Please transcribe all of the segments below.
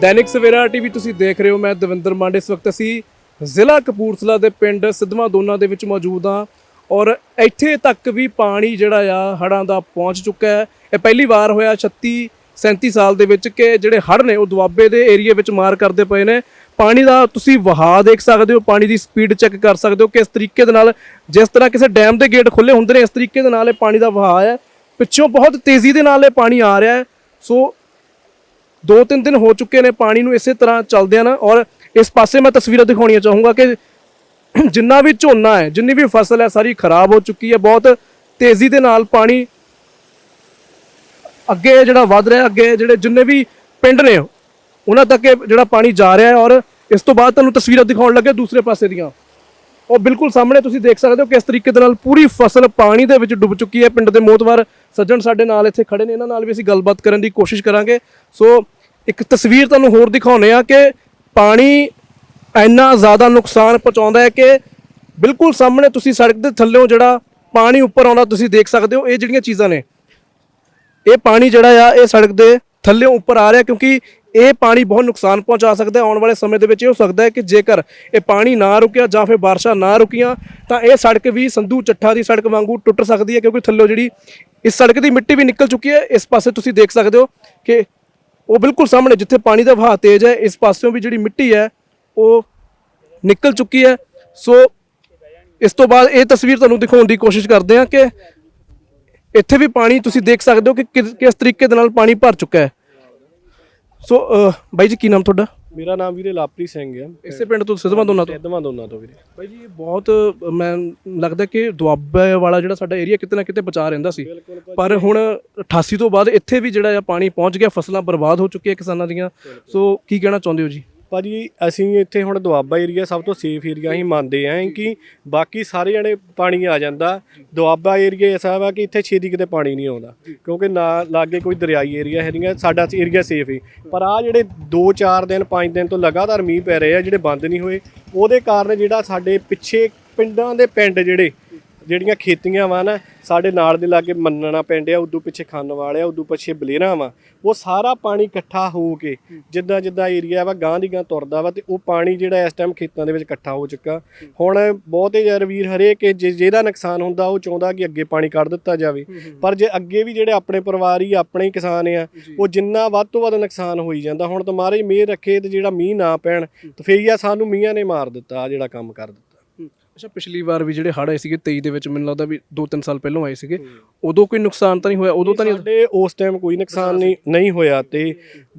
Dainik Savera TV ਤੁਸੀਂ ਦੇਖ ਰਹੇ ਹੋ, ਮੈਂ ਦਵਿੰਦਰ ਮੰਡ। ਇਸ ਵਕਤ ਅਸੀਂ ਜ਼ਿਲ੍ਹਾ ਕਪੂਰਥਲਾ ਦੇ ਪਿੰਡ ਸਿੱਧਵਾਂ ਦੋਨਾ ਦੇ ਵਿੱਚ ਮੌਜੂਦ ਹਾਂ ਔਰ ਇੱਥੇ ਤੱਕ ਵੀ ਪਾਣੀ ਜਿਹੜਾ ਆ, ਹੜ੍ਹਾਂ ਦਾ ਪਹੁੰਚ ਚੁੱਕਾ ਹੈ। ਇਹ ਪਹਿਲੀ ਵਾਰ ਹੋਇਆ 36 37 ਸਾਲ ਦੇ ਵਿੱਚ ਕਿ ਜਿਹੜੇ ਹੜ੍ਹ ਨੇ, ਉਹ ਦੁਆਬੇ ਦੇ ਏਰੀਆ ਵਿੱਚ ਮਾਰ ਕਰਦੇ ਪਏ ਨੇ। ਪਾਣੀ ਦਾ ਤੁਸੀਂ ਵਹਾਅ ਦੇਖ ਸਕਦੇ ਹੋ, ਪਾਣੀ ਦੀ ਸਪੀਡ ਚੈੱਕ ਕਰ ਸਕਦੇ ਹੋ ਕਿਸ ਤਰੀਕੇ ਦੇ ਨਾਲ, ਜਿਸ ਤਰ੍ਹਾਂ ਕਿਸੇ ਡੈਮ ਦੇ ਗੇਟ ਖੁੱਲੇ ਹੁੰਦੇ ਨੇ, ਇਸ ਤਰੀਕੇ ਦੇ ਨਾਲ ਇਹ ਪਾਣੀ ਦਾ ਵਹਾਅ ਹੈ। ਪਿੱਛੋਂ ਬਹੁਤ ਤੇਜ਼ੀ ਦੇ ਨਾਲ ਇਹ ਪਾਣੀ ਆ ਰਿਹਾ ਹੈ। ਸੋ ਦੋ ਤਿੰਨ ਦਿਨ ਹੋ ਚੁੱਕੇ ਨੇ ਪਾਣੀ ਨੂੰ ਇਸੇ ਤਰ੍ਹਾਂ ਚੱਲਦਿਆਂ ਨਾ ਔਰ ਇਸ ਪਾਸੇ ਮੈਂ ਤਸਵੀਰਾਂ ਦਿਖਾਉਣੀਆਂ ਚਾਹੂੰਗਾ ਕਿ ਜਿੰਨਾ ਵੀ ਝੋਨਾ ਹੈ, ਜਿੰਨੀ ਵੀ ਫਸਲ ਹੈ, ਸਾਰੀ ਖਰਾਬ ਹੋ ਚੁੱਕੀ ਹੈ, ਬਹੁਤ ਤੇਜ਼ੀ ਦੇ ਨਾਲ ਪਾਣੀ ਅੱਗੇ ਜਿਹੜਾ ਵੱਧ ਰਿਹਾ, ਅੱਗੇ ਜਿਹੜੇ ਜਿੰਨੇ ਵੀ ਪਿੰਡ ਨੇ, ਉਹਨਾਂ ਤੱਕ ਜਿਹੜਾ ਪਾਣੀ ਜਾ ਰਿਹਾ ਹੈ ਔਰ ਇਸ ਤੋਂ ਬਾਅਦ ਤੁਹਾਨੂੰ ਤਸਵੀਰਾਂ ਦਿਖਾਉਣ ਲੱਗੇ ਦੂਸਰੇ ਪਾਸੇ ਦੀਆਂ। ਉਹ ਬਿਲਕੁਲ ਸਾਹਮਣੇ ਤੁਸੀਂ ਦੇਖ ਸਕਦੇ ਹੋ ਕਿਸ ਤਰੀਕੇ ਦੇ ਨਾਲ ਪੂਰੀ ਫਸਲ ਪਾਣੀ ਦੇ ਵਿੱਚ ਡੁੱਬ ਚੁੱਕੀ ਹੈ, ਪਿੰਡ ਦੇ ਮੋਤਵਾਰ ਸੱਜਣ ਸਾਡੇ ਨਾਲ ਇੱਥੇ ਖੜੇ ਨੇ, ਇਹਨਾਂ ਨਾਲ ਵੀ ਅਸੀਂ ਗੱਲਬਾਤ ਕਰਨ ਦੀ ਕੋਸ਼ਿਸ਼ ਕਰਾਂਗੇ। ਸੋ ਇੱਕ ਤਸਵੀਰ ਤੁਹਾਨੂੰ ਹੋਰ ਦਿਖਾਉਨੇ ਆ ਕਿ ਪਾਣੀ ਇੰਨਾ ਜ਼ਿਆਦਾ ਨੁਕਸਾਨ ਪਹੁੰਚਾਉਂਦਾ ਹੈ ਕਿ ਬਿਲਕੁਲ ਸਾਹਮਣੇ ਤੁਸੀਂ ਸੜਕ ਦੇ ਥੱਲੇੋਂ ਜਿਹੜਾ ਪਾਣੀ ਉੱਪਰ ਆਉਂਦਾ ਤੁਸੀਂ ਦੇਖ ਸਕਦੇ ਹੋ, ਇਹ ਜਿਹੜੀਆਂ ਚੀਜ਼ਾਂ ਨੇ। ਇਹ ਪਾਣੀ ਜਿਹੜਾ ਆ, ਇਹ ਸੜਕ ਦੇ ਥੱਲੇੋਂ ਉੱਪਰ ਆ ਰਿਹਾ ਕਿਉਂਕਿ ਇਹ ਪਾਣੀ ਬਹੁਤ ਨੁਕਸਾਨ ਪਹੁੰਚਾ ਸਕਦਾ ਹੈ। ਆਉਣ ਵਾਲੇ ਸਮੇਂ ਦੇ ਵਿੱਚ ਇਹ ਹੋ ਸਕਦਾ ਹੈ ਕਿ ਜੇਕਰ ਇਹ ਪਾਣੀ ਨਾ ਰੁਕਿਆ ਜਾਂ ਫਿਰ ਬਾਰਿਸ਼ਾਂ ਨਾ ਰੁਕੀਆਂ, ਤਾਂ ਇਹ ਸੜਕ ਵੀ ਸੰਧੂ ਚੱਠਾ ਦੀ ਸੜਕ ਵਾਂਗੂ ਟੁੱਟ ਸਕਦੀ ਹੈ ਕਿਉਂਕਿ ਥੱਲੋਂ ਜਿਹੜੀ ਇਸ ਸੜਕ ਦੀ ਮਿੱਟੀ ਵੀ ਨਿਕਲ ਚੁੱਕੀ ਹੈ। ਇਸ ਪਾਸੇ ਤੁਸੀਂ ਦੇਖ ਸਕਦੇ ਹੋ ਕਿ ਉਹ ਬਿਲਕੁਲ ਸਾਹਮਣੇ ਜਿੱਥੇ ਪਾਣੀ ਦਾ ਵਹਾਅ ਤੇਜ਼ ਹੈ, ਇਸ ਪਾਸਿਓਂ ਵੀ ਜਿਹੜੀ ਮਿੱਟੀ ਹੈ, ਉਹ ਨਿਕਲ ਚੁੱਕੀ ਹੈ। ਸੋ ਇਸ ਤੋਂ ਬਾਅਦ ਇਹ ਤਸਵੀਰ ਤੁਹਾਨੂੰ ਦਿਖਾਉਣ ਦੀ ਕੋਸ਼ਿਸ਼ ਕਰਦੇ ਹਾਂ ਕਿ ਇੱਥੇ ਵੀ ਪਾਣੀ ਤੁਸੀਂ ਦੇਖ ਸਕਦੇ ਹੋ ਕਿ ਕਿਸ ਤਰੀਕੇ ਦੇ ਨਾਲ ਪਾਣੀ ਭਰ ਚੁੱਕਾ ਹੈ। ਸੋ ਬਾਈ ਜੀ, ਕੀ ਨਾਮ ਤੁਹਾਡਾ? ਮੇਰਾ ਨਾਮ ਵੀਰੇ ਲਾਪਰੀ ਸਿੰਘ ਹੈ। ਇਸੇ ਪਿੰਡ ਤੋਂ ਸਿੱਧਵਾਂ ਦੋਨਾਂ ਤੋਂ? ਸਿੱਧਵਾਂ ਦੋਨਾਂ ਤੋਂ ਵੀਰੇ। ਬਾਈ ਜੀ ਇਹ ਬਹੁਤ ਮੈਂ ਲੱਗਦਾ ਕਿ ਦੁਆਬੇ ਵਾਲਾ ਜਿਹੜਾ ਸਾਡਾ ਏਰੀਆ ਕਿਤੇ ਨਾ ਕਿਤੇ ਬਚਾ ਰਹਿੰਦਾ ਸੀ। ਪਰ ਹੁਣ 88 ਤੋਂ ਬਾਅਦ ਇੱਥੇ ਵੀ ਜਿਹੜਾ ਆ ਪਾਣੀ ਪਹੁੰਚ ਗਿਆ ਫਸਲਾਂ ਬਰਬਾਦ ਹੋ ਚੁੱਕੀਆਂ ਕਿਸਾਨਾਂ ਦੀਆਂ। ਸੋ ਕੀ ਕਹਿਣਾ ਚਾਹੁੰਦੇ ਹੋ ਜੀ? ਭਾਜੀ, ਅਸੀਂ ਇੱਥੇ ਹੁਣ ਦੁਆਬਾ ਏਰੀਆ ਸਭ ਤੋਂ ਸੇਫ ਏਰੀਆ ਹੀ ਮੰਨਦੇ ਆਂ ਕਿ ਬਾਕੀ ਸਾਰੇ ਜਣੇ ਪਾਣੀ ਆ ਜਾਂਦਾ। ਦੁਆਬਾ ਏਰੀਆ ਐਸਾ ਵਾ ਕਿ ਇੱਥੇ ਛੇਤੀ ਕਿਤੇ ਪਾਣੀ ਨਹੀਂ ਆਉਂਦਾ, ਕਿਉਂਕਿ ਨਾ ਲਾਗੇ ਕੋਈ ਦਰਿਆਈ ਏਰੀਆ ਹੈ ਨਹੀਂਗਾ, ਸਾਡਾ ਏਰੀਆ ਸੇਫ ਹੀ ਪਰ ਆ ਜਿਹੜੇ 2-4 ਦਿਨ 5 ਦਿਨ ਤੋਂ ਲਗਾਤਾਰ ਮੀਂਹ ਪੈ ਰਹੇ ਆ, ਜਿਹੜੇ ਬੰਦ ਨਹੀਂ ਹੋਏ, ਉਹਦੇ ਕਾਰਨ ਜਿਹੜਾ ਸਾਡੇ ਪਿੱਛੇ ਪਿੰਡਾਂ ਦੇ ਪਿੰਡ ਜਿਹੜੇ ਜਿਹੜੀਆਂ ਖੇਤੀਆਂ ਵਾ ਨਾ ਸਾਡੇ ਨਾਲ ਦੇ ਲਾਗੇ ਮੰਨਣਾ ਪਿੰਡ ਆ ਉਦੋਂ ਪਿੱਛੇ ਖਾਨ ਵਾਲੇ ਆ ਉਦੋਂ ਪਿੱਛੇ ਬਲੇਰਾ ਵਾ। ਉਹ ਸਾਰਾ ਪਾਣੀ ਇਕੱਠਾ ਹੋ ਕੇ ਜਿੱਦਾਂ ਜਿੱਦਾਂ ਏਰੀਆ ਵਾ ਗਾਂ ਦੀ ਗਾਂ ਤੁਰਦਾ ਵਾ ਤੇ ਉਹ ਪਾਣੀ ਜਿਹੜਾ ਇਸ ਟਾਈਮ ਖੇਤਾਂ ਦੇ ਵਿੱਚ ਇਕੱਠਾ ਹੋ ਚੁੱਕਾ। ਹੁਣ ਬਹੁਤੇ ਯਾਰ ਵੀਰ ਹਰੇਕ ਜਿਹਦਾ ਨੁਕਸਾਨ ਹੁੰਦਾ ਉਹ ਚਾਹੁੰਦਾ ਕਿ ਅੱਗੇ ਪਾਣੀ ਕੱਢ ਦਿੱਤਾ ਜਾਵੇ। ਪਰ ਜੇ ਅੱਗੇ ਵੀ ਜਿਹੜੇ ਆਪਣੇ ਪਰਿਵਾਰ ਹੀ ਆਪਣੇ ਹੀ ਕਿਸਾਨ ਆ ਉਹ ਜਿੰਨਾ ਵੱਧ ਤੋਂ ਵੱਧ ਨੁਕਸਾਨ ਹੋਈ ਜਾਂਦਾ। ਹੁਣ ਤਾਂ ਮਹਾਰਾਜ ਮਿਹਰ ਰੱਖੇ ਤੇ ਜਿਹੜਾ ਮੀਂਹ ਨਾ ਪੈਣ ਤੇ ਫੇਰ ਹੀ ਆ ਸਾਨੂੰ ਮੀਂਹਾਂ ਨੇ ਮਾਰ ਦਿੱਤਾ ਆ ਜਿਹੜਾ ਕੰਮ ਕਰ ਦਿੱਤਾ। ਅੱਛਾ ਪਿਛਲੀ ਵਾਰ ਵੀ ਜਿਹੜੇ ਹੜ੍ਹ ਆਏ ਸੀਗੇ 23 ਦੇ ਵਿੱਚ ਮੈਨੂੰ ਲੱਗਦਾ ਵੀ 2-3 ਸਾਲ ਪਹਿਲਾਂ ਆਏ ਸੀਗੇ। ਉਦੋਂ ਕੋਈ ਨੁਕਸਾਨ ਤਾਂ ਨਹੀਂ ਹੋਇਆ? ਉਦੋਂ ਤਾਂ ਨਹੀਂ ਸਾਡੇ ਉਸ ਟਾਈਮ ਕੋਈ ਨੁਕਸਾਨ ਨਹੀਂ ਨਹੀਂ ਹੋਇਆ ਤੇ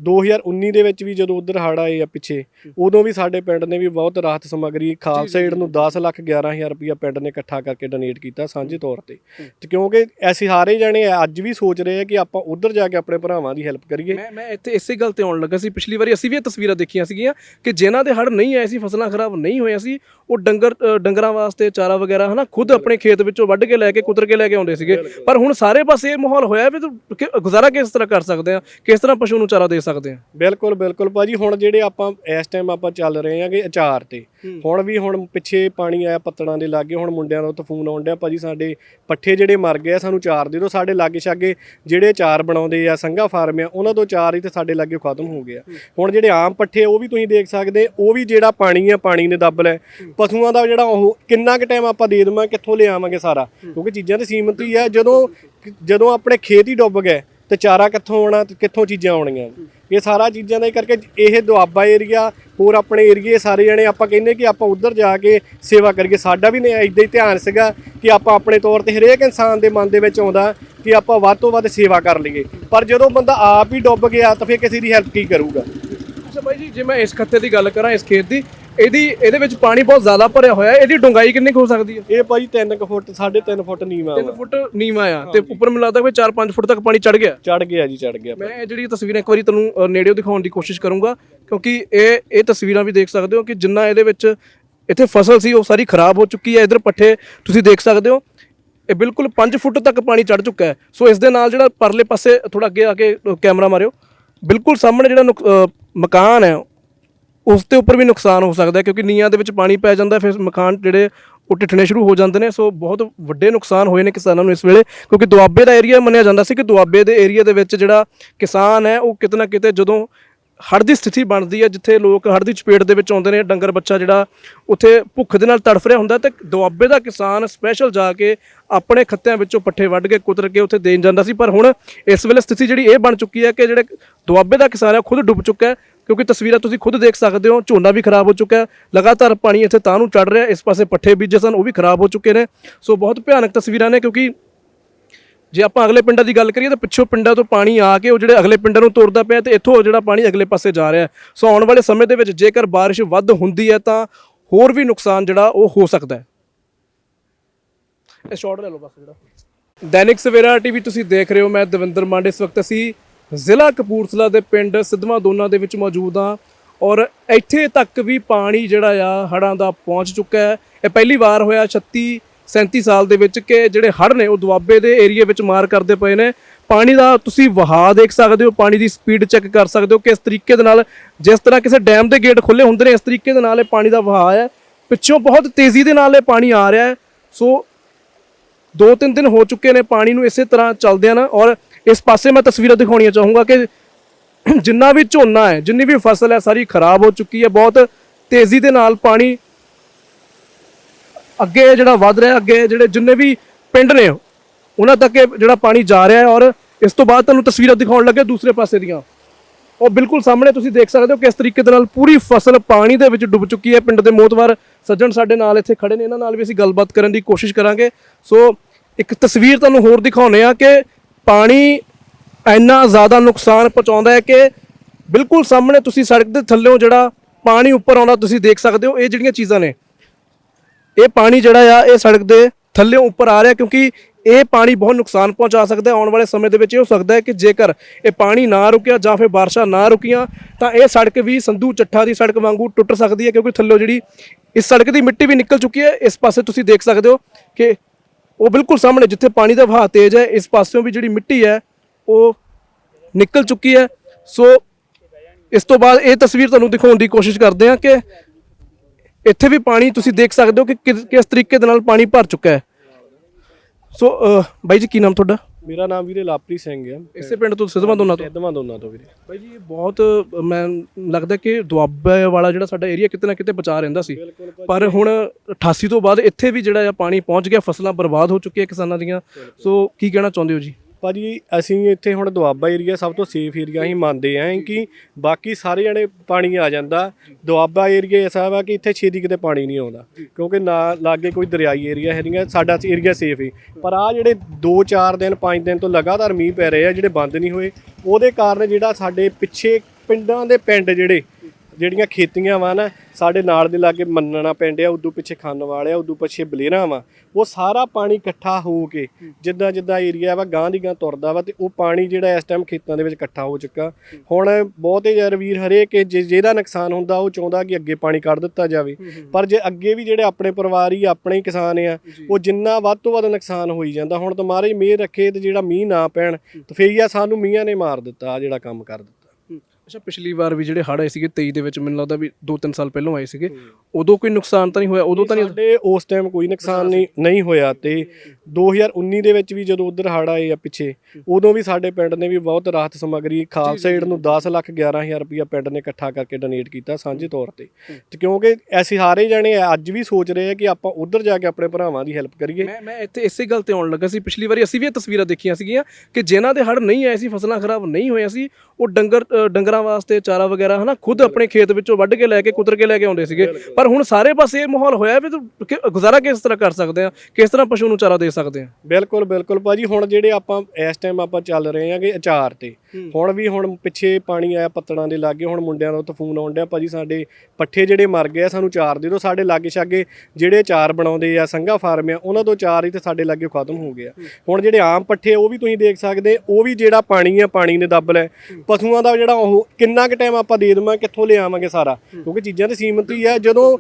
2019 ਦੇ ਵਿੱਚ ਵੀ ਜਦੋਂ ਉਧਰ ਹੜ੍ਹ ਆਏ ਆ ਪਿੱਛੇ ਉਦੋਂ ਵੀ ਸਾਡੇ ਪਿੰਡ ਨੇ ਵੀ ਬਹੁਤ ਰਾਹਤ ਸਮੱਗਰੀ ਖਾਲਸਾ ਏਡ ਨੂੰ 10 ਲੱਖ 11000 ਰੁਪਇਆ ਪਿੰਡ ਨੇ ਇਕੱਠਾ ਕਰਕੇ ਡੋਨੇਟ ਕੀਤਾ ਸਾਂਝੇ ਤੌਰ ਤੇ। ਤੇ ਕਿਉਂਕਿ ਅਸੀਂ ਸਾਰੇ ਜਣੇ ਅੱਜ ਵੀ ਸੋਚ ਰਹੇ ਆ ਕਿ ਆਪਾਂ ਉਧਰ ਜਾ ਕੇ ਆਪਣੇ ਭਰਾਵਾਂ ਦੀ ਹੈਲਪ ਕਰੀਏ। ਮੈਂ ਮੈਂ ਇੱਥੇ ਇਸੇ ਗੱਲ ਤੇ ਆਉਣ ਲੱਗਾ ਸੀ। ਪਿਛਲੀ ਵਾਰੀ ਅਸੀਂ ਵੀ ਇਹ ਤਸਵੀਰਾਂ ਦੇਖੀਆਂ ਸੀਗੀਆਂ ਕਿ ਜਿਨ੍ਹਾਂ ਦੇ ਹੜ੍ਹ ਨਹੀਂ ਆਏ ਸੀ ਫਸਲਾਂ ਖਰਾਬ ਨਹੀਂ ਹੋਈਆਂ ਸੀ ਉਹ ਡੰਗਰ ਅ, ਡੰਗਰਾਂ ਵਾਸਤੇ ਚਾਰਾ ਵਗੈਰਾ, ਹਨਾ, ਖੁਦ ਆਪਣੇ ਖੇਤ ਵਿੱਚੋਂ ਵੱਢ ਕੇ ਲੈ ਕੇ, ਕੁਤਰ ਕੇ ਲੈ ਕੇ ਆਉਂਦੇ ਸੀਗੇ। ਪਰ ਹੁਣ ਸਾਰੇ ਪਾਸੇ ਇਹ ਮਾਹੌਲ ਹੋਇਆ ਵੀ ਤੂੰ ਕਿ- ਗੁਜ਼ਾਰਾ ਕਿਸ ਤਰ੍ਹਾਂ ਕਰ ਸਕਦੇ ਆ? ਕਿਸ ਤਰ੍ਹਾਂ ਪਸ਼ੂ ਨੂੰ ਚਾਰਾ ਦੇ ਸਕਦੇ ਆ? ਬਿਲਕੁਲ ਬਿਲਕੁਲ ਭਾਜੀ, ਹੁਣ ਜਿਹੜੇ ਆਪਾਂ ਇਸ ਟਾਈਮ ਆਪਾਂ ਚੱਲ ਰਹੇ ਆਂਗੇ ਅਚਾਰ ਤੇ ਹੁਣ ਵੀ ਹੁਣ ਪਿੱਛੇ ਪਾਣੀ ਆਇਆ ਪੱਤੜਾਂ ਦੇ ਲਾਗੇ ਹੁਣ ਮੁੰਡਿਆਂ ਉੱਥੇ ਫੋਨ ਆਉਣ ਡਿਆ ਭਾਜੀ ਸਾਡੇ ਪੱਠੇ ਜਿਹੜੇ ਮਰ ਗਏ ਆ ਸਾਨੂੰ ਚਾਰ ਦੇ ਦਿਓ ਸਾਡੇ ਲਾਗੇ ਛਾਗੇ ਜਿਹੜੇ ਚਾਰ ਬਣਾਉਂਦੇ ਆ ਸੰਘਾ ਫਾਰਮ ਆ ਉਹਨਾਂ ਤੋਂ ਚਾਰ ਹੀ ਤੇ ਸਾਡੇ ਲਾਗੇ ਖਤਮ ਹੋ ਗਿਆ ਹੁਣ ਜਿਹੜੇ ਆਮ ਪੱਠੇ ਉਹ ਵੀ ਤੁਸੀਂ ਦੇਖ ਸਕਦੇ ਉਹ ਵੀ ਜਿਹੜਾ ਪਾਣੀ ਆ ਪਾਣੀ ਨੇ ਦੱਬ ਲੈ ਪਸ਼ੂਆਂ ਦਾ ਜਿਹੜਾ ਉਹ ਕਿੰਨਾ ਕੁ ਟਾਈਮ ਆਪਾਂ ਦੇ ਦੇਵਾਂ ਕਿੱਥੋਂ ਲਿਆਵਾਂਗੇ ਸਾਰਾ? ਕਿਉਂਕਿ ਚੀਜ਼ਾਂ ਤੇ ਸੀਮਤ ਹੀ ਆ ਜਦੋਂ ਜਦੋਂ ਆਪਣੇ ਖੇਤ ਹੀ ਡੁੱਬ ਗਏ ਤੇ ਚਾਰਾ ਕਿੱਥੋਂ ਆਉਣਾ ਤੇ ਕਿੱਥੋਂ ਚੀਜ਼ਾਂ ਆਉਣੀਆਂ? ਇਹ ਸਾਰਾ ਚੀਜ਼ਾਂ ਦਾ ਹੀ ਕਰਕੇ ਇਹ ਦੁਆਬਾ ਏਰੀਆ, ਹੋਰ ਆਪਣੇ ਏਰੀਏ ਸਾਰੇ ਜਣੇ ਆਪਾਂ ਕਹਿੰਦੇ ਕਿ ਆਪਾਂ ਉੱਧਰ ਜਾ ਕੇ ਸੇਵਾ ਕਰੀਏ। ਸਾਡਾ ਵੀ ਨੇ ਇਦਾਂ ਹੀ ਧਿਆਨ ਸੀਗਾ ਕਿ ਆਪਾਂ ਆਪਣੇ ਤੌਰ ਤੇ ਹਰੇਕ ਇਨਸਾਨ ਦੇ ਮਨ ਦੇ ਵਿੱਚ ਆਉਂਦਾ ਕਿ ਆਪਾਂ ਵੱਧ ਤੋਂ ਵੱਧ ਸੇਵਾ ਕਰ ਲਈਏ। ਪਰ ਜਦੋਂ ਬੰਦਾ ਆਪ ਹੀ ਡੁੱਬ ਗਿਆ ਤਾਂ ਫਿਰ ਕਿਸੇ ਦੀ ਹੈਲਪ ਕੀ ਕਰੂਗਾ? ਅੱਛਾ ਬਾਈ ਜੀ, ਜੇ ਮੈਂ ਇਸ ਖੱਤੇ ਦੀ ਗੱਲ ਕਰਾਂ, ਇਸ ਖੇਤ ਦੀ ਇਹਦੀ ਇਹਦੇ ਵਿੱਚ ਪਾਣੀ ਬਹੁਤ ਜ਼ਿਆਦਾ ਭਰਿਆ ਹੋਇਆ ਹੈ। ਇਹਦੀ ਡੂੰਘਾਈ ਕਿੰਨੀ ਕੁ ਹੋ ਸਕਦੀ ਹੈ? ਇਹ ਭਾਜੀ 3 ਫੁੱਟ 3.5 ਫੁੱਟ ਨੀਵਾ 3 ਫੁੱਟ ਨੀਵਾਂ ਆ ਤੇ ਉੱਪਰ ਮੈਨੂੰ ਲੱਗਦਾ ਕੋਈ 4-5 ਫੁੱਟ ਤੱਕ ਪਾਣੀ ਚੜ ਗਿਆ। ਚੜ ਗਿਆ ਜੀ ਚੜ ਗਿਆ ਮੈਂ ਇਹ ਜਿਹੜੀ ਤਸਵੀਰਾਂ ਇੱਕ ਵਾਰੀ ਤੁਹਾਨੂੰ ਨੇੜਿਓਂ ਦਿਖਾਉਣ ਦੀ ਕੋਸ਼ਿਸ਼ ਕਰੂੰਗਾ ਕਿਉਂਕਿ ਇਹ ਇਹ ਤਸਵੀਰਾਂ ਵੀ ਦੇਖ ਸਕਦੇ ਹੋ ਕਿ ਜਿੰਨਾ ਇਹਦੇ ਵਿੱਚ ਇੱਥੇ ਫਸਲ ਸੀ ਉਹ ਸਾਰੀ ਖਰਾਬ ਹੋ ਚੁੱਕੀ ਹੈ। ਇਧਰ ਪੱਠੇ ਤੁਸੀਂ ਦੇਖ ਸਕਦੇ ਹੋ ਇਹ ਬਿਲਕੁਲ 5 ਫੁੱਟ ਤੱਕ ਪਾਣੀ ਚੜ ਚੁੱਕਾ ਹੈ। ਸੋ ਇਸ ਦੇ ਨਾਲ ਜਿਹੜਾ ਪਰਲੇ ਪਾਸੇ ਥੋੜਾ ਅੱਗੇ ਆ ਕੇ ਕੈਮਰਾ ਮਾਰਿਓ। ਬਿਲਕੁਲ ਸਾਹਮਣੇ ਜਿਹੜਾ ਮਕਾਨ ਹੈ ਉਸ ਦੇ ਉੱਪਰ ਵੀ ਨੁਕਸਾਨ ਹੋ ਸਕਦਾ ਹੈ, ਕਿਉਂਕਿ ਨੀਆਂ ਦੇ ਵਿੱਚ ਪਾਣੀ ਪੈ ਜਾਂਦਾ ਫਿਰ ਮਕਾਨ ਜਿਹੜੇ ਉਹ ਟਿੱਠਣੇ ਸ਼ੁਰੂ ਹੋ ਜਾਂਦੇ ਨੇ, ਸੋ ਬਹੁਤ ਵੱਡੇ ਨੁਕਸਾਨ ਹੋਏ ਨੇ ਕਿਸਾਨਾਂ ਨੂੰ ਇਸ ਵੇਲੇ, ਕਿਉਂਕਿ ਦੁਆਬੇ ਦਾ ਏਰੀਆ ਮੰਨਿਆ ਜਾਂਦਾ ਸੀ ਕਿ ਦੁਆਬੇ ਦੇ ਏਰੀਆ ਦੇ ਵਿੱਚ ਜਿਹੜਾ ਕਿਸਾਨ ਹੈ, ਉਹ ਕਿਤੇ ਨਾ ਕਿਤੇ ਜਦੋਂ ਹੜ੍ਹ ਦੀ ਸਥਿਤੀ ਬਣਦੀ ਹੈ, ਜਿੱਥੇ ਲੋਕ ਹੜ੍ਹ ਦੀ ਚਪੇਟ ਦੇ ਵਿੱਚ ਆਉਂਦੇ ਨੇ, ਡੰਗਰ ਬੱਚਾ ਜਿਹੜਾ ਉੱਥੇ ਭੁੱਖ ਦੇ ਨਾਲ ਤੜਫ ਰਿਹਾ ਹੁੰਦਾ ਤੇ ਦੁਆਬੇ ਦਾ ਕਿਸਾਨ ਸਪੈਸ਼ਲ ਜਾ ਕੇ ਆਪਣੇ ਖੱਤਿਆਂ ਵਿੱਚੋਂ ਪੱਠੇ ਵੱਢ ਕੇ ਕੁਤਰ ਕੇ ਉੱਥੇ ਦੇਣ ਜਾਂਦਾ ਸੀ, ਪਰ ਹੁਣ ਇਸ ਵੇਲੇ ਸਥਿਤੀ ਜਿਹੜੀ ਇਹ ਬਣ ਚੁੱਕੀ ਹੈ ਕਿ ਜਿਹੜੇ ਦੁਆਬੇ ਦਾ ਕਿਸਾਨ ਹੈ ਖੁਦ ਡੁੱਬ ਚੁੱਕਾ ਹੈ ਕਿਉਂਕਿ ਤਸਵੀਰਾਂ ਤੁਸੀਂ ਖੁਦ ਦੇਖ ਸਕਦੇ ਹੋ, ਝੋਨਾ ਵੀ ਖਰਾਬ ਹੋ ਚੁੱਕਾ ਹੈ, ਲਗਾਤਾਰ ਪਾਣੀ ਇੱਥੇ ਤਾਂ ਨੂੰ ਚੜ ਰਿਹਾ ਇਸ ਪਾਸੇ ਪੱਠੇ ਬੀਜੇ ਸਨ, ਉਹ ਵੀ ਖਰਾਬ ਹੋ ਚੁੱਕੇ ਨੇ। ਸੋ ਬਹੁਤ ਭਿਆਨਕ ਤਸਵੀਰਾਂ ਨੇ ਕਿਉਂਕਿ ਜੇ ਆਪਾਂ ਅਗਲੇ ਪਿੰਡਾਂ ਦੀ ਗੱਲ ਕਰੀਏ ਤਾਂ ਪਿੱਛੋਂ ਪਿੰਡਾਂ ਤੋਂ ਪਾਣੀ ਆ ਕੇ ਉਹ ਜਿਹੜੇ ਅਗਲੇ ਪਿੰਡਾਂ ਨੂੰ ਤੁਰਦਾ ਪਿਆ ਤੇ ਇੱਥੋਂ ਜਿਹੜਾ ਪਾਣੀ ਅਗਲੇ ਪਾਸੇ ਜਾ ਰਿਹਾ ਸੋ ਆਉਣ ਵਾਲੇ ਸਮੇਂ ਦੇ ਵਿੱਚ ਜੇਕਰ ਬਾਰਿਸ਼ ਵੱਧ ਹੁੰਦੀ ਹੈ ਤਾਂ ਹੋਰ ਵੀ ਨੁਕਸਾਨ ਜਿਹੜਾ ਉਹ ਹੋ ਸਕਦਾ ਹੈ। ਇਹ ਸ਼ਾਰਟ ਲੈ ਲਓ ਬਸ ਜਿਹੜਾ। ਦੈਨਿਕ ਸਵੇਰਾ ਟੀਵੀ ਤੁਸੀਂ ਦੇਖ ਰਹੇ ਹੋ, ਮੈਂ ਦਵਿੰਦਰ ਮੰਡ ਇਸ ਵਕਤ ਅਸੀਂ ਜ਼ਿਲ੍ਹਾ ਕਪੂਰਥਲਾ ਦੇ ਪਿੰਡ ਸਿੱਧਵਾਂ ਦੋਨਾ ਦੇ ਵਿੱਚ ਮੌਜੂਦ ਹਾਂ ਔਰ ਇੱਥੇ ਤੱਕ ਵੀ ਪਾਣੀ ਜਿਹੜਾ ਆ, ਹੜ੍ਹਾਂ ਦਾ ਪਹੁੰਚ ਚੁੱਕਾ ਹੈ। ਇਹ ਪਹਿਲੀ ਵਾਰ ਹੋਇਆ 36 37 ਸਾਲ ਦੇ ਵਿੱਚ ਕਿ ਜਿਹੜੇ ਹੜ੍ਹ ਨੇ ਉਹ ਦੁਆਬੇ ਦੇ ਏਰੀਆ ਵਿੱਚ ਮਾਰ ਕਰਦੇ ਪਏ ਨੇ। ਪਾਣੀ ਦਾ ਤੁਸੀਂ ਵਹਾਅ ਦੇਖ ਸਕਦੇ ਹੋ, ਪਾਣੀ ਦੀ ਸਪੀਡ ਚੈੱਕ ਕਰ ਸਕਦੇ ਹੋ ਕਿਸ ਤਰੀਕੇ ਦੇ ਨਾਲ ਜਿਸ ਤਰ੍ਹਾਂ ਕਿਸੇ ਡੈਮ ਦੇ ਗੇਟ ਖੁੱਲੇ ਹੁੰਦੇ ਨੇ, ਇਸ ਤਰੀਕੇ ਦੇ ਨਾਲ ਇਹ ਪਾਣੀ ਦਾ ਵਹਾਅ ਹੈ। ਪਿੱਛੋਂ ਬਹੁਤ ਤੇਜ਼ੀ ਦੇ ਨਾਲ ਇਹ ਪਾਣੀ ਆ ਰਿਹਾ ਹੈ। ਸੋ ਦੋ ਤਿੰਨ ਦਿਨ ਹੋ ਚੁੱਕੇ ਨੇ ਪਾਣੀ ਨੂੰ ਇਸੇ ਤਰ੍ਹਾਂ ਚੱਲਦਿਆਂ ਨਾ ਔਰ ਇਸ ਪਾਸੇ ਮੈਂ ਤਸਵੀਰਾਂ ਦਿਖਾਉਣੀਆਂ ਚਾਹੂੰਗਾ ਕਿ ਜਿੰਨਾ ਵੀ ਝੋਨਾ ਹੈ, ਜਿੰਨੀ ਵੀ ਫਸਲ ਹੈ, ਸਾਰੀ ਖਰਾਬ ਹੋ ਚੁੱਕੀ ਹੈ, ਬਹੁਤ ਤੇਜ਼ੀ ਦੇ ਨਾਲ ਪਾਣੀ ਅੱਗੇ ਜਿਹੜਾ ਵੱਧ ਰਿਹਾ, ਅੱਗੇ ਜਿਹੜੇ ਜਿੰਨੇ ਵੀ ਪਿੰਡ ਨੇ, ਉਹਨਾਂ ਤੱਕ ਜਿਹੜਾ ਪਾਣੀ ਜਾ ਰਿਹਾ ਹੈ ਔਰ ਇਸ ਤੋਂ ਬਾਅਦ ਤੁਹਾਨੂੰ ਤਸਵੀਰਾਂ ਦਿਖਾਉਣ ਲੱਗੇ ਦੂਸਰੇ ਪਾਸੇ ਦੀਆਂ। ਉਹ ਬਿਲਕੁਲ ਸਾਹਮਣੇ ਤੁਸੀਂ ਦੇਖ ਸਕਦੇ ਹੋ ਕਿਸ ਤਰੀਕੇ ਦੇ ਨਾਲ ਪੂਰੀ ਫਸਲ ਪਾਣੀ ਦੇ ਵਿੱਚ ਡੁੱਬ ਚੁੱਕੀ ਹੈ। ਪਿੰਡ ਦੇ ਮੋਤਵਾਰ ਸੱਜਣ ਸਾਡੇ ਨਾਲ ਇੱਥੇ ਖੜੇ ਨੇ। ਇਹਨਾਂ ਨਾਲ ਵੀ ਅਸੀਂ ਗੱਲਬਾਤ ਕਰਨ ਦੀ ਕੋਸ਼ਿਸ਼ ਕਰਾਂਗੇ। ਸੋ ਇੱਕ ਤਸਵੀਰ ਤੁਹਾਨੂੰ ਹੋਰ ਦਿਖਾਉਨੇ ਆ ਕਿ ਪਾਣੀ ਇੰਨਾ ਜ਼ਿਆਦਾ ਨੁਕਸਾਨ ਪਹੁੰਚਾਉਂਦਾ ਹੈ ਕਿ ਬਿਲਕੁਲ ਸਾਹਮਣੇ ਤੁਸੀਂ ਸੜਕ ਦੇ ਥੱਲੇੋਂ ਜਿਹੜਾ ਪਾਣੀ ਉੱਪਰ ਆਉਂਦਾ ਤੁਸੀਂ ਦੇਖ ਸਕਦੇ ਹੋ, ਇਹ ਜਿਹੜੀਆਂ ਚੀਜ਼ਾਂ ਨੇ। ਇਹ ਪਾਣੀ ਜਿਹੜਾ ਆ, ਇਹ ਸੜਕ ਦੇ ਥੱਲੇੋਂ ਉੱਪਰ ਆ ਰਿਹਾ ਕਿਉਂਕਿ ਇਹ ਪਾਣੀ ਬਹੁਤ ਨੁਕਸਾਨ ਪਹੁੰਚਾ ਸਕਦਾ ਹੈ। ਆਉਣ ਵਾਲੇ ਸਮੇਂ ਦੇ ਵਿੱਚ ਇਹ ਹੋ ਸਕਦਾ ਹੈ ਕਿ ਜੇਕਰ ਇਹ ਪਾਣੀ ਨਾ ਰੁਕਿਆ ਜਾਂ ਫਿਰ ਬਾਰਿਸ਼ਾਂ ਨਾ ਰੁਕੀਆਂ, ਤਾਂ ਇਹ ਸੜਕ ਵੀ ਸੰਧੂ ਚੱਠਾ ਦੀ ਸੜਕ ਵਾਂਗੂ ਟੁੱਟ ਸਕਦੀ ਹੈ ਕਿਉਂਕਿ ਥੱਲੋਂ ਜਿਹੜੀ ਇਸ ਸੜਕ ਦੀ ਮਿੱਟੀ ਵੀ ਨਿਕਲ ਚੁੱਕੀ ਹੈ। ਇਸ ਪਾਸੇ ਤੁਸੀਂ ਦੇਖ ਸਕਦੇ ਹੋ ਕਿ ਉਹ ਬਿਲਕੁਲ ਸਾਹਮਣੇ, ਜਿੱਥੇ ਪਾਣੀ ਦਾ ਵਹਾਅ ਤੇਜ਼ ਹੈ, ਇਸ ਪਾਸਿਓਂ ਵੀ ਜਿਹੜੀ ਮਿੱਟੀ ਹੈ, ਉਹ ਨਿਕਲ ਚੁੱਕੀ ਹੈ। ਸੋ, ਇਸ ਤੋਂ ਬਾਅਦ ਇਹ ਤਸਵੀਰ ਤੁਹਾਨੂੰ ਦਿਖਾਉਣ ਦੀ ਕੋਸ਼ਿਸ਼ ਕਰਦੇ ਹਾਂ ਕਿ ਇੱਥੇ ਵੀ ਪਾਣੀ ਤੁਸੀਂ ਦੇਖ ਸਕਦੇ ਹੋ ਕਿ ਕਿਸ ਕਿਸ ਤਰੀਕੇ ਦੇ ਨਾਲ ਪਾਣੀ ਭਰ ਚੁੱਕਾ ਹੈ। ਸੋ ਬਾਈ ਜੀ, ਕੀ ਨਾਮ ਤੁਹਾਡਾ? ਮੇਰਾ ਨਾਮ ਵੀਰੇ ਲਾਪਰੀ ਸਿੰਘ ਹੈ। ਇਸੇ ਪਿੰਡ ਤੋਂ ਸਿੱਧਵਾਂ ਦੋਨਾਂ ਤੋਂ? ਸਿੱਧਵਾਂ ਦੋਨਾਂ ਤੋਂ ਵੀਰੇ। ਬਾਈ ਜੀ ਇਹ ਬਹੁਤ ਮੈਂ ਲੱਗਦਾ ਕਿ ਦੁਆਬੇ ਵਾਲਾ ਜਿਹੜਾ ਸਾਡਾ ਏਰੀਆ ਕਿਤੇ ਨਾ ਕਿਤੇ ਬਚਾ ਰਹਿੰਦਾ ਸੀ। ਪਰ ਹੁਣ 88 ਤੋਂ ਬਾਅਦ ਇੱਥੇ ਵੀ ਜਿਹੜਾ ਆ ਪਾਣੀ ਪਹੁੰਚ ਗਿਆ ਫਸਲਾਂ ਬਰਬਾਦ ਹੋ ਚੁੱਕੀਆਂ ਕਿਸਾਨਾਂ ਦੀਆਂ। ਸੋ ਕੀ ਕਹਿਣਾ ਚਾਹੁੰਦੇ ਹੋ ਜੀ? ਭਾਜੀ, ਅਸੀਂ ਇੱਥੇ ਹੁਣ ਦੁਆਬਾ ਏਰੀਆ ਸਭ ਤੋਂ ਸੇਫ ਏਰੀਆ ਹੀ ਮੰਨਦੇ ਆਂ ਕਿ ਬਾਕੀ ਸਾਰੇ ਜਣੇ ਪਾਣੀ ਆ ਜਾਂਦਾ। ਦੁਆਬਾ ਏਰੀਆ ਐਸਾ ਵਾ ਕਿ ਇੱਥੇ ਛੇਤੀ ਕਿਤੇ ਪਾਣੀ ਨਹੀਂ ਆਉਂਦਾ, ਕਿਉਂਕਿ ਨਾ ਲਾਗੇ ਕੋਈ ਦਰਿਆਈ ਏਰੀਆ ਹੈ ਨਹੀਂਗਾ, ਸਾਡਾ ਏਰੀਆ ਸੇਫ ਹੀ ਪਰ ਆ ਜਿਹੜੇ 2-4 ਦਿਨ 5 ਦਿਨ ਤੋਂ ਲਗਾਤਾਰ ਮੀਂਹ ਪੈ ਰਹੇ ਆ, ਜਿਹੜੇ ਬੰਦ ਨਹੀਂ ਹੋਏ, ਉਹਦੇ ਕਾਰਨ ਜਿਹੜਾ ਸਾਡੇ ਪਿੱਛੇ ਪਿੰਡਾਂ ਦੇ ਪਿੰਡ ਜਿਹੜੇ ਜਿਹੜੀਆਂ ਖੇਤੀਆਂ ਵਾ ਨਾ ਸਾਡੇ ਨਾਲ ਦੇ ਲਾਗੇ ਮੰਨਣਾ ਪਿੰਡ ਆ ਉਦੋਂ ਪਿੱਛੇ ਖਾਨ ਵਾਲੇ ਆ ਉਦੋਂ ਪਿੱਛੇ ਬਲੇਰਾ ਵਾ। ਉਹ ਸਾਰਾ ਪਾਣੀ ਇਕੱਠਾ ਹੋ ਕੇ ਜਿੱਦਾਂ ਜਿੱਦਾਂ ਏਰੀਆ ਵਾ ਗਾਂ ਦੀ ਗਾਂ ਤੁਰਦਾ ਵਾ ਤੇ ਉਹ ਪਾਣੀ ਜਿਹੜਾ ਇਸ ਟਾਈਮ ਖੇਤਾਂ ਦੇ ਵਿੱਚ ਇਕੱਠਾ ਹੋ ਚੁੱਕਾ। ਹੁਣ ਬਹੁਤੇ ਯਾਰ ਵੀਰ ਹਰੇਕ ਜਿਹਦਾ ਨੁਕਸਾਨ ਹੁੰਦਾ ਉਹ ਚਾਹੁੰਦਾ ਕਿ ਅੱਗੇ ਪਾਣੀ ਕੱਢ ਦਿੱਤਾ ਜਾਵੇ। ਪਰ ਜੇ ਅੱਗੇ ਵੀ ਜਿਹੜੇ ਆਪਣੇ ਪਰਿਵਾਰ ਹੀ ਆਪਣੇ ਹੀ ਕਿਸਾਨ ਆ ਉਹ ਜਿੰਨਾ ਵੱਧ ਤੋਂ ਵੱਧ ਨੁਕਸਾਨ ਹੋਈ ਜਾਂਦਾ। ਹੁਣ ਤਾਂ ਮਹਾਰਾਜ ਮਿਹਰ ਰੱਖੇ ਤੇ ਜਿਹੜਾ ਮੀਂਹ ਨਾ ਪੈਣ ਤੇ ਫੇਰ ਹੀ ਆ ਸਾਨੂੰ ਮੀਂਹਾਂ ਨੇ ਮਾਰ ਦਿੱਤਾ ਆ ਜਿਹੜਾ ਕੰਮ ਕਰ ਦਿੱਤਾ। ਅੱਛਾ ਪਿਛਲੀ ਵਾਰ ਵੀ ਜਿਹੜੇ ਹੜ੍ਹ ਆਏ ਸੀਗੇ 23 ਦੇ ਵਿੱਚ ਮੈਨੂੰ ਲੱਗਦਾ ਵੀ 2-3 ਸਾਲ ਪਹਿਲਾਂ ਆਏ ਸੀਗੇ ਉਦੋਂ ਕੋਈ ਨੁਕਸਾਨ ਤਾਂ ਨਹੀਂ ਹੋਇਆ? ਉਦੋਂ ਤਾਂ ਨਹੀਂ ਸਾਡੇ ਉਸ ਟਾਈਮ ਕੋਈ ਨੁਕਸਾਨ ਨਹੀਂ ਨਹੀਂ ਹੋਇਆ ਤੇ 2019 ਦੇ ਵਿੱਚ ਵੀ ਜਦੋਂ ਉਧਰ ਹੜ੍ਹ ਆਏ ਆ ਪਿੱਛੇ ਉਦੋਂ ਵੀ ਸਾਡੇ ਪਿੰਡ ਨੇ ਵੀ ਬਹੁਤ ਰਾਹਤ ਸਮੱਗਰੀ ਖਾਲਸਾ ਏਡ ਨੂੰ 10 ਲੱਖ 11000 ਰੁਪਇਆ ਪਿੰਡ ਨੇ ਇਕੱਠਾ ਕਰਕੇ ਡੋਨੇਟ ਕੀਤਾ ਸਾਂਝੇ ਤੌਰ ਤੇ। ਤੇ ਕਿਉਂਕਿ ਅਸੀਂ ਸਾਰੇ ਜਣੇ ਅੱਜ ਵੀ ਸੋਚ ਰਹੇ ਆ ਕਿ ਆਪਾਂ ਉਧਰ ਜਾ ਕੇ ਆਪਣੇ ਭਰਾਵਾਂ ਦੀ ਹੈਲਪ ਕਰੀਏ। ਮੈਂ ਮੈਂ ਇੱਥੇ ਇਸੇ ਗੱਲ ਤੇ ਆਉਣ ਲੱਗਾ ਸੀ ਪਿਛਲੀ ਵਾਰੀ ਅਸੀਂ ਵੀ ਇਹ ਤਸਵੀਰਾਂ ਦੇਖੀਆਂ ਸੀਗੀਆਂ ਕਿ ਜਿਨ੍ਹਾਂ ਦੇ ਹੜ੍ਹ ਨਹੀਂ ਆਏ ਸੀ ਫਸਲਾਂ ਖਰਾਬ ਨਹੀਂ ਹੋਈਆਂ ਸੀ ਉਹ ਡੰਗਰ ਅ, ਡੰਗਰਾਂ ਵਾਸਤੇ ਚਾਰਾ ਵਗੈਰਾ ਹਨਾ ਖੁਦ ਆਪਣੇ ਖੇਤ ਵਿੱਚੋਂ ਵੱਢ ਕੇ ਲੈ ਕੇ ਕੁਤਰ ਕੇ ਲੈ ਕੇ ਆਉਂਦੇ ਸੀਗੇ। ਪਰ ਹੁਣ ਸਾਰੇ ਪਾਸੇ ਇਹ ਮਾਹੌਲ ਹੋਇਆ ਵੀ ਤੂੰ ਕਿ- ਗੁਜ਼ਾਰਾ ਕਿਸ ਤਰ੍ਹਾਂ ਕਰ ਸਕਦੇ ਆ? ਕਿਸ ਤਰ੍ਹਾਂ ਪਸ਼ੂ ਨੂੰ ਚਾਰਾ ਦੇ ਸਕਦੇ ਆ? ਬਿਲਕੁਲ ਬਿਲਕੁਲ। ਭਾਜੀ ਹੁਣ ਜਿਹੜੇ ਆਪਾਂ ਇਸ ਟਾਈਮ ਆਪਾਂ ਚੱਲ ਰਹੇ ਆਂਗੇ ਅਚਾਰ ਤੇ ਹੁਣ ਵੀ ਹੁਣ ਪਿੱਛੇ ਪਾਣੀ ਆਇਆ ਪੱਤੜਾਂ ਦੇ ਲਾਗੇ ਹੁਣ ਮੁੰਡਿਆਂ ਦਾ ਉੱਥੇ ਫੋਨ ਆਉਣ ਡਿਆ। ਭਾਜੀ ਸਾਡੇ ਪੱਠੇ ਜਿਹੜੇ ਮਰ ਗਏ ਆ ਸਾਨੂੰ ਚਾਰ ਦੇ ਦਿਓ। ਸਾਡੇ ਲਾਗੇ ਛਾਗੇ ਜਿਹੜੇ ਚਾਰ ਬਣਾਉਂਦੇ ਆ ਸੰਘਾ ਫਾਰਮ ਆ ਉਹਨਾਂ ਤੋਂ ਚਾਰ ਹੀ ਤੇ ਸਾਡੇ ਲਾਗੇ ਖਤਮ ਹੋ ਗਿਆ ਹੁਣ ਜਿਹੜੇ ਆਮ ਪੱਠੇ ਉਹ ਵੀ ਤੁਸੀਂ ਦੇਖ ਸਕਦੇ ਉਹ ਵੀ ਜਿਹੜਾ ਪਾਣੀ ਆ ਪਾਣੀ ਨੇ ਦੱਬ ਲੈ ਪਸ਼ੂਆਂ ਦਾ ਜਿਹੜਾ ਉਹ ਕਿੰਨਾ ਕੁ ਟਾਈਮ ਆਪਾਂ ਦੇ ਦੇਵਾਂ ਕਿੱਥੋਂ ਲਿਆਵਾਂਗੇ ਸਾਰਾ? ਕਿਉਂਕਿ ਚੀਜ਼ਾਂ ਤੇ ਸੀਮਤ ਹੀ ਆ, ਜਦੋਂ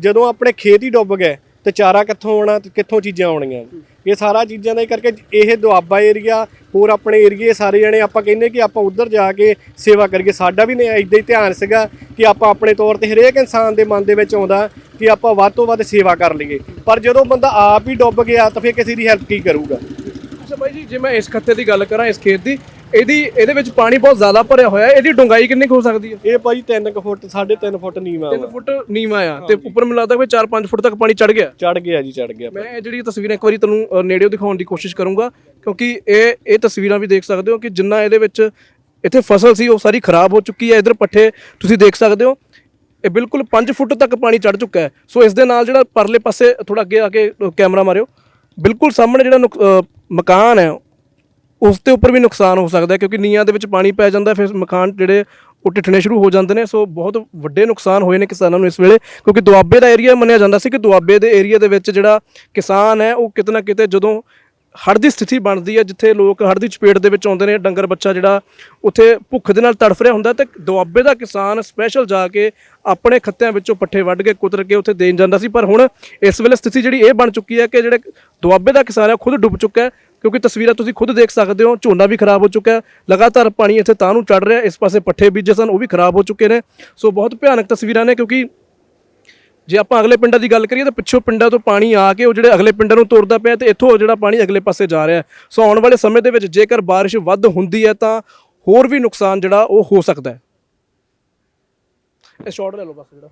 ਜਦੋਂ ਆਪਣੇ ਖੇਤ ਹੀ ਡੁੱਬ ਗਏ ਤੇ ਚਾਰਾ ਕਿੱਥੋਂ ਆਉਣਾ ਤੇ ਕਿੱਥੋਂ ਚੀਜ਼ਾਂ ਆਉਣੀਆਂ? ਇਹ ਸਾਰਾ ਚੀਜ਼ਾਂ ਦਾ ਹੀ ਕਰਕੇ ਇਹ ਦੁਆਬਾ ਏਰੀਆ, ਹੋਰ ਆਪਣੇ ਏਰੀਏ ਸਾਰੇ ਜਣੇ ਆਪਾਂ ਕਹਿੰਦੇ ਕਿ ਆਪਾਂ ਉੱਧਰ ਜਾ ਕੇ ਸੇਵਾ ਕਰੀਏ। ਸਾਡਾ ਵੀ ਨੇ ਇਦਾਂ ਹੀ ਧਿਆਨ ਸੀਗਾ ਕਿ ਆਪਾਂ ਆਪਣੇ ਤੌਰ ਤੇ ਹਰੇਕ ਇਨਸਾਨ ਦੇ ਮਨ ਦੇ ਵਿੱਚ ਆਉਂਦਾ ਕਿ ਆਪਾਂ ਵੱਧ ਤੋਂ ਵੱਧ ਸੇਵਾ ਕਰ ਲਈਏ। ਪਰ ਜਦੋਂ ਬੰਦਾ ਆਪ ਹੀ ਡੁੱਬ ਗਿਆ ਤਾਂ ਫਿਰ ਕਿਸੇ ਦੀ ਹੈਲਪ ਕੀ ਕਰੂਗਾ? ਅੱਛਾ ਬਾਈ ਜੀ, ਜੇ ਮੈਂ ਇਸ ਖੱਤੇ ਦੀ ਗੱਲ ਕਰਾਂ, ਇਸ ਖੇਤ ਦੀ ਇਹਦੀ ਇਹਦੇ ਵਿੱਚ ਪਾਣੀ ਬਹੁਤ ਜ਼ਿਆਦਾ ਭਰਿਆ ਹੋਇਆ ਹੈ। ਇਹਦੀ ਡੂੰਘਾਈ ਕਿੰਨੀ ਕੁ ਹੋ ਸਕਦੀ ਹੈ? ਇਹ ਭਾਜੀ 3 ਫੁੱਟ 3.5 ਫੁੱਟ ਨੀਵਾ 3 ਫੁੱਟ ਨੀਵਾਂ ਆ ਤੇ ਉੱਪਰ ਮੈਨੂੰ ਲੱਗਦਾ ਕੋਈ 4-5 ਫੁੱਟ ਤੱਕ ਪਾਣੀ ਚੜ ਗਿਆ। ਚੜ ਗਿਆ ਜੀ ਚੜ ਗਿਆ ਮੈਂ ਇਹ ਜਿਹੜੀ ਤਸਵੀਰਾਂ ਇੱਕ ਵਾਰੀ ਤੁਹਾਨੂੰ ਨੇੜਿਓਂ ਦਿਖਾਉਣ ਦੀ ਕੋਸ਼ਿਸ਼ ਕਰੂੰਗਾ ਕਿਉਂਕਿ ਇਹ ਇਹ ਤਸਵੀਰਾਂ ਵੀ ਦੇਖ ਸਕਦੇ ਹੋ ਕਿ ਜਿੰਨਾ ਇਹਦੇ ਵਿੱਚ ਇੱਥੇ ਫਸਲ ਸੀ ਉਹ ਸਾਰੀ ਖਰਾਬ ਹੋ ਚੁੱਕੀ ਹੈ। ਇਧਰ ਪੱਠੇ ਤੁਸੀਂ ਦੇਖ ਸਕਦੇ ਹੋ ਇਹ ਬਿਲਕੁਲ 5 ਫੁੱਟ ਤੱਕ ਪਾਣੀ ਚੜ ਚੁੱਕਾ ਹੈ। ਸੋ ਇਸ ਦੇ ਨਾਲ ਜਿਹੜਾ ਪਰਲੇ ਪਾਸੇ ਥੋੜਾ ਅੱਗੇ ਆ ਕੇ ਕੈਮਰਾ ਮਾਰਿਓ। ਬਿਲਕੁਲ ਸਾਹਮਣੇ ਜਿਹੜਾ ਮਕਾਨ ਹੈ ਉਸ ਦੇ ਉੱਪਰ ਵੀ ਨੁਕਸਾਨ ਹੋ ਸਕਦਾ ਹੈ, ਕਿਉਂਕਿ ਨੀਆਂ ਦੇ ਵਿੱਚ ਪਾਣੀ ਪੈ ਜਾਂਦਾ ਫਿਰ ਮਕਾਨ ਜਿਹੜੇ ਉਹ ਟਿੱਠਣੇ ਸ਼ੁਰੂ ਹੋ ਜਾਂਦੇ ਨੇ, ਸੋ ਬਹੁਤ ਵੱਡੇ ਨੁਕਸਾਨ ਹੋਏ ਨੇ ਕਿਸਾਨਾਂ ਨੂੰ ਇਸ ਵੇਲੇ, ਕਿਉਂਕਿ ਦੁਆਬੇ ਦਾ ਏਰੀਆ ਮੰਨਿਆ ਜਾਂਦਾ ਸੀ ਕਿ ਦੁਆਬੇ ਦੇ ਏਰੀਆ ਦੇ ਵਿੱਚ ਜਿਹੜਾ ਕਿਸਾਨ ਹੈ, ਉਹ ਕਿਤੇ ਨਾ ਕਿਤੇ ਜਦੋਂ ਹੜ੍ਹ ਦੀ ਸਥਿਤੀ ਬਣਦੀ ਹੈ, ਜਿੱਥੇ ਲੋਕ ਹੜ੍ਹ ਦੀ ਚਪੇਟ ਦੇ ਵਿੱਚ ਆਉਂਦੇ ਨੇ, ਡੰਗਰ ਬੱਚਾ ਜਿਹੜਾ ਉੱਥੇ ਭੁੱਖ ਦੇ ਨਾਲ ਤੜਫ ਰਿਹਾ ਹੁੰਦਾ ਤੇ ਦੁਆਬੇ ਦਾ ਕਿਸਾਨ ਸਪੈਸ਼ਲ ਜਾ ਕੇ ਆਪਣੇ ਖੱਤਿਆਂ ਵਿੱਚੋਂ ਪੱਠੇ ਵੱਢ ਕੇ ਕੁਤਰ ਕੇ ਉੱਥੇ ਦੇਣ ਜਾਂਦਾ ਸੀ। ਪਰ ਹੁਣ ਇਸ ਵੇਲੇ ਸਥਿਤੀ ਜਿਹੜੀ ਇਹ ਬਣ ਚੁੱਕੀ ਹੈ ਕਿ ਜਿਹੜੇ ਦੁਆਬੇ ਦਾ ਕਿਸਾਨ ਹੈ ਖੁਦ ਡੁੱਬ ਚੁੱਕਾ ਹੈ, ਕਿਉਂਕਿ ਤਸਵੀਰਾਂ ਤੁਸੀਂ ਖੁਦ ਦੇਖ ਸਕਦੇ ਹੋ, ਝੋਨਾ ਵੀ ਖਰਾਬ ਹੋ ਚੁੱਕਾ ਹੈ, ਲਗਾਤਾਰ ਪਾਣੀ ਇੱਥੇ ਤਾਂ ਨੂੰ ਚੜ ਰਿਹਾ, ਇਸ ਪਾਸੇ ਪੱਠੇ ਬੀਜੇ ਸਨ, ਉਹ ਵੀ ਖਰਾਬ ਹੋ ਚੁੱਕੇ ਨੇ। ਸੋ ਬਹੁਤ ਭਿਆਨਕ ਤਸਵੀਰਾਂ ਨੇ, ਕਿਉਂਕਿ ਜੇ ਆਪਾਂ ਅਗਲੇ ਪਿੰਡਾਂ ਦੀ ਗੱਲ ਕਰੀਏ ਤਾਂ ਪਿੱਛੋਂ ਪਿੰਡਾਂ ਤੋਂ ਪਾਣੀ ਆ ਕੇ ਉਹ ਜਿਹੜੇ ਅਗਲੇ ਪਿੰਡਾਂ ਨੂੰ ਤੁਰਦਾ ਪਿਆ ਤੇ ਇੱਥੋਂ ਜਿਹੜਾ ਪਾਣੀ ਅਗਲੇ ਪਾਸੇ ਜਾ ਰਿਹਾ ਸੋ ਆਉਣ ਵਾਲੇ ਸਮੇਂ ਦੇ ਵਿੱਚ ਜੇਕਰ ਬਾਰਿਸ਼ ਵੱਧ ਹੁੰਦੀ ਹੈ ਤਾਂ ਹੋਰ ਵੀ ਨੁਕਸਾਨ ਜਿਹੜਾ ਉਹ ਹੋ ਸਕਦਾ ਹੈ। ਇਹ ਸ਼ਾਟ ਲੈ ਲਓ ਬਸ ਜਿਹੜਾ।